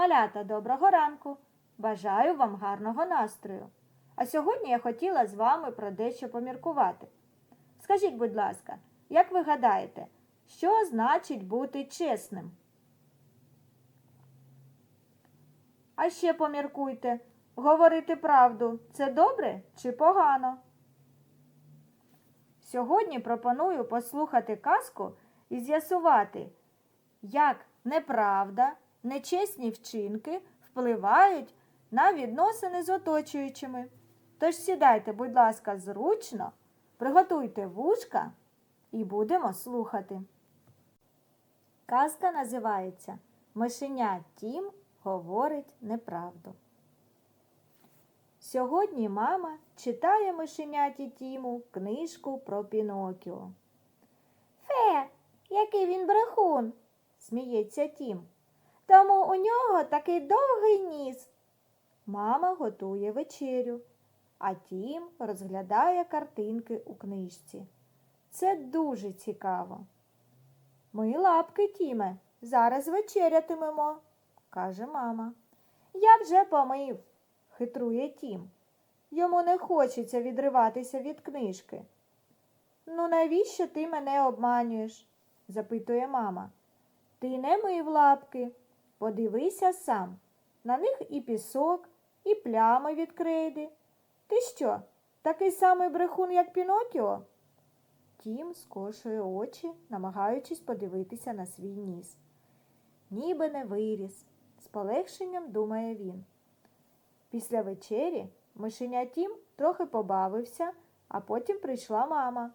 Малята, доброго ранку! Бажаю вам гарного настрою. А сьогодні я хотіла з вами про дещо поміркувати. Скажіть, будь ласка, як ви гадаєте, що значить бути чесним? А ще поміркуйте, говорити правду це добре чи погано? Сьогодні пропоную послухати казку і з'ясувати, як неправда, нечесні вчинки впливають на відносини з оточуючими. Тож сідайте, будь ласка, зручно, приготуйте вушка і будемо слухати. Казка називається Мишеня Тім говорить неправду. Сьогодні мама читає мишеняті Тіму книжку про Пінокіо. Фе, який він брехун, сміється Тім. Тому у нього такий довгий ніс. Мама готує вечерю, а Тім розглядає картинки у книжці. Це дуже цікаво. Ми лапки, Тіме, зараз вечерятимемо, каже мама. Я вже помив, хитрує Тім. Йому не хочеться відриватися від книжки. Ну, навіщо ти мене обманюєш? запитує мама. Ти не мив лапки. Подивися сам. На них і пісок, і плями від крейди. Ти що, такий самий брехун, як Пінокіо? Тім скошує очі, намагаючись подивитися на свій ніс. Ніби не виріс, з полегшенням думає він. Після вечері мишеня Тім трохи побавився, а потім прийшла мама.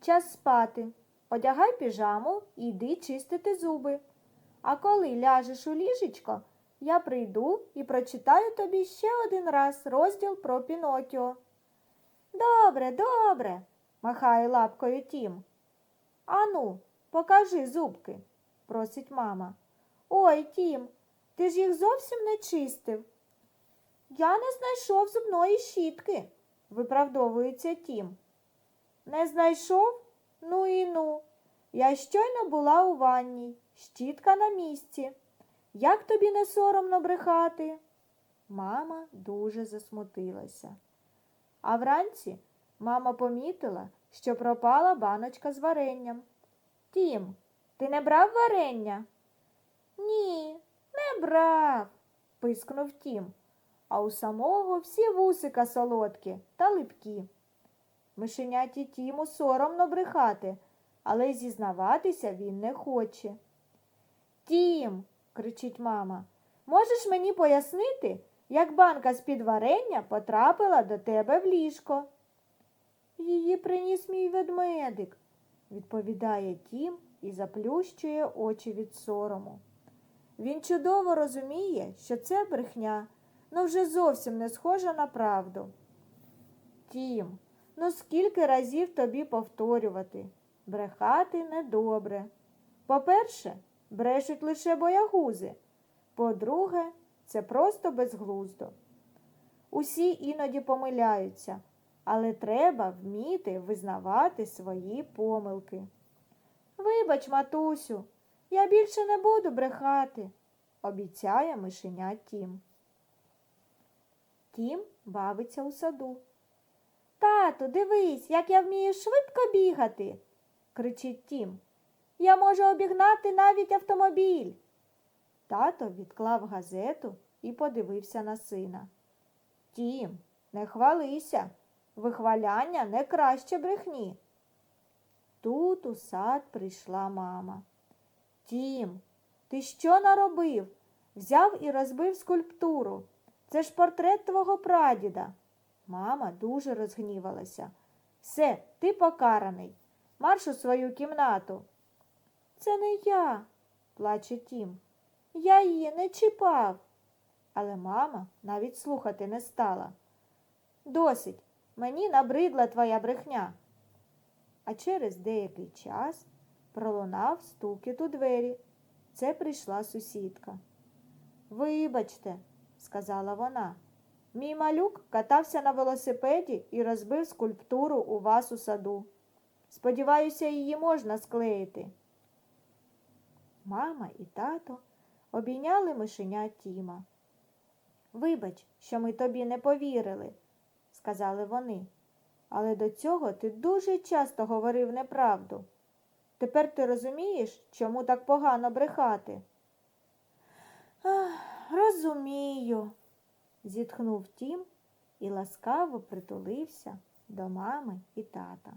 Час спати. Одягай піжаму і йди чистити зуби. А коли ляжеш у ліжечко, я прийду і прочитаю тобі ще один раз розділ про Пінокіо. Добре, добре, махає лапкою Тім. Ану, покажи зубки, просить мама. Ой, Тім, ти ж їх зовсім не чистив. Я не знайшов зубної щітки, виправдовується Тім. Не знайшов? Ну і ну. Я щойно була у ванній, щітка на місці. Як тобі не соромно брехати? Мама дуже засмутилася. А вранці мама помітила, що пропала баночка з варенням. Тім, ти не брав варення? Ні, не брав, пискнув Тім. А у самого всі вусика солодкі та липкі. Мишеняті Тіму соромно брехати, але зізнаватися він не хоче. Тім, кричить мама, можеш мені пояснити, як банка з-під варення потрапила до тебе в ліжко? Її приніс мій ведмедик, відповідає Тім і заплющує очі від сорому. Він чудово розуміє, що це брехня, но вже зовсім не схожа на правду. Тім, ну скільки разів тобі повторювати? Брехати недобре. По-перше, брешуть лише боягузи. По-друге, це просто безглуздо. Усі іноді помиляються, але треба вміти визнавати свої помилки. Вибач, матусю, я більше не буду брехати, обіцяє мишеня Тім. Тім бавиться у саду. Тату, дивись, як я вмію швидко бігати, кричить Тім. Я можу обігнати навіть автомобіль. Тато відклав газету і подивився на сина. Тім, не хвалися, вихваляння не краще брехні. Тут у сад прийшла мама. Тім, ти що наробив? Взяв і розбив скульптуру. Це ж портрет твого прадіда. Мама дуже розгнівалася. Все, ти покараний. Марш у свою кімнату. Це не я, плаче Тім. Я її не чіпав. Але мама навіть слухати не стала. Досить, мені набридла твоя брехня. А через деякий час пролунав стукіт у двері. Це прийшла сусідка. Вибачте, сказала вона. Мій малюк катався на велосипеді і розбив скульптуру у вас у саду. Сподіваюся, її можна склеїти. Мама і тато обійняли мишеня Тіма. Вибач, що ми тобі не повірили, сказали вони, але до цього ти дуже часто говорив неправду. Тепер ти розумієш, чому так погано брехати? Ах, розумію, зітхнув Тім і ласкаво притулився до мами і тата.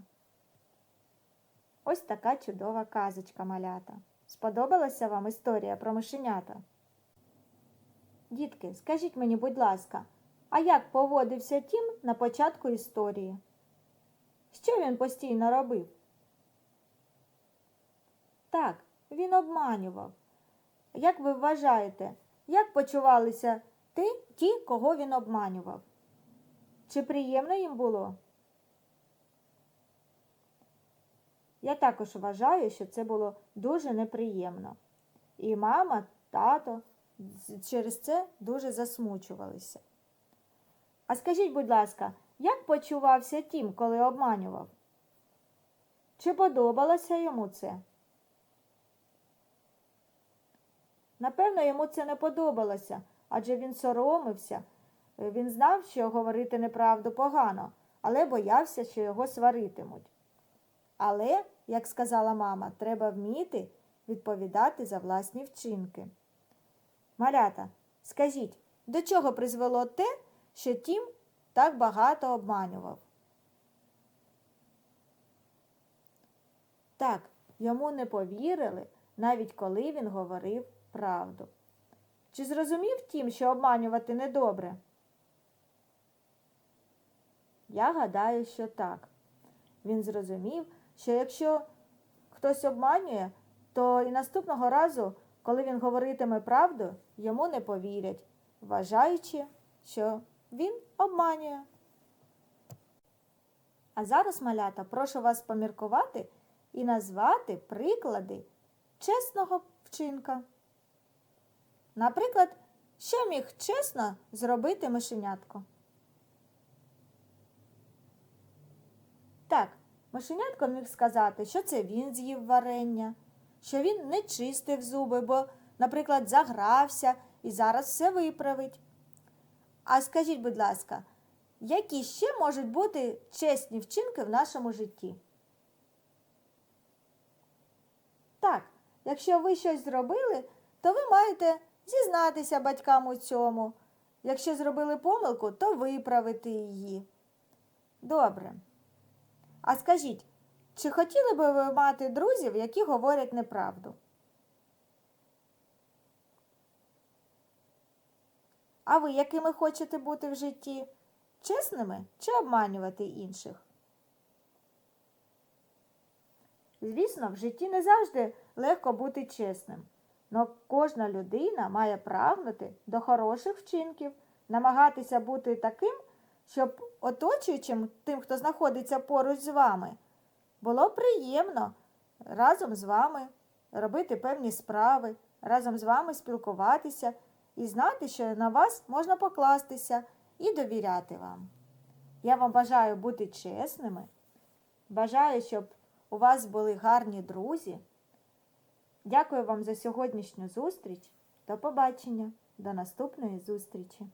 Ось така чудова казочка малята. Сподобалася вам історія про мишенята? Дітки, скажіть мені, будь ласка, а як поводився Тім на початку історії? Що він постійно робив? Так, він обманював. Як ви вважаєте, як почувалися ти, ті, кого він обманював? Чи приємно їм було? Я також вважаю, що це було дуже неприємно. І мама, тато через це дуже засмучувалися. А скажіть, будь ласка, як почувався Тім, коли обманював? Чи подобалося йому це? Напевно, йому це не подобалося, адже він соромився. Він знав, що говорити неправду погано, але боявся, що його сваритимуть. Але, як сказала мама, треба вміти відповідати за власні вчинки. Малята, скажіть, до чого призвело те, що Тім так багато обманював? Так, йому не повірили, навіть коли він говорив правду. Чи зрозумів Тім, що обманювати недобре? Я гадаю, що так. Він зрозумів, що якщо хтось обманює, то і наступного разу, коли він говоритиме правду, йому не повірять, вважаючи, що він обманює. А зараз, малята, прошу вас поміркувати і назвати приклади чесного вчинка. Наприклад, що міг чесно зробити мишенятко? Так, мишенятко міг сказати, що це він з'їв варення, що він не чистив зуби, бо, наприклад, загрався і зараз все виправить. А скажіть, будь ласка, які ще можуть бути чесні вчинки в нашому житті? Так, якщо ви щось зробили, то ви маєте зізнатися батькам у цьому. Якщо зробили помилку, то виправити її. Добре. А скажіть, чи хотіли би ви мати друзів, які говорять неправду? А ви якими хочете бути в житті? Чесними чи обманювати інших? Звісно, в житті не завжди легко бути чесним. Но кожна людина має прагнути до хороших вчинків, намагатися бути таким, щоб оточуючим тим, хто знаходиться поруч з вами, було приємно разом з вами робити певні справи, разом з вами спілкуватися і знати, що на вас можна покластися і довіряти вам. Я вам бажаю бути чесними, бажаю, щоб у вас були гарні друзі. Дякую вам за сьогоднішню зустріч. До побачення, до наступної зустрічі!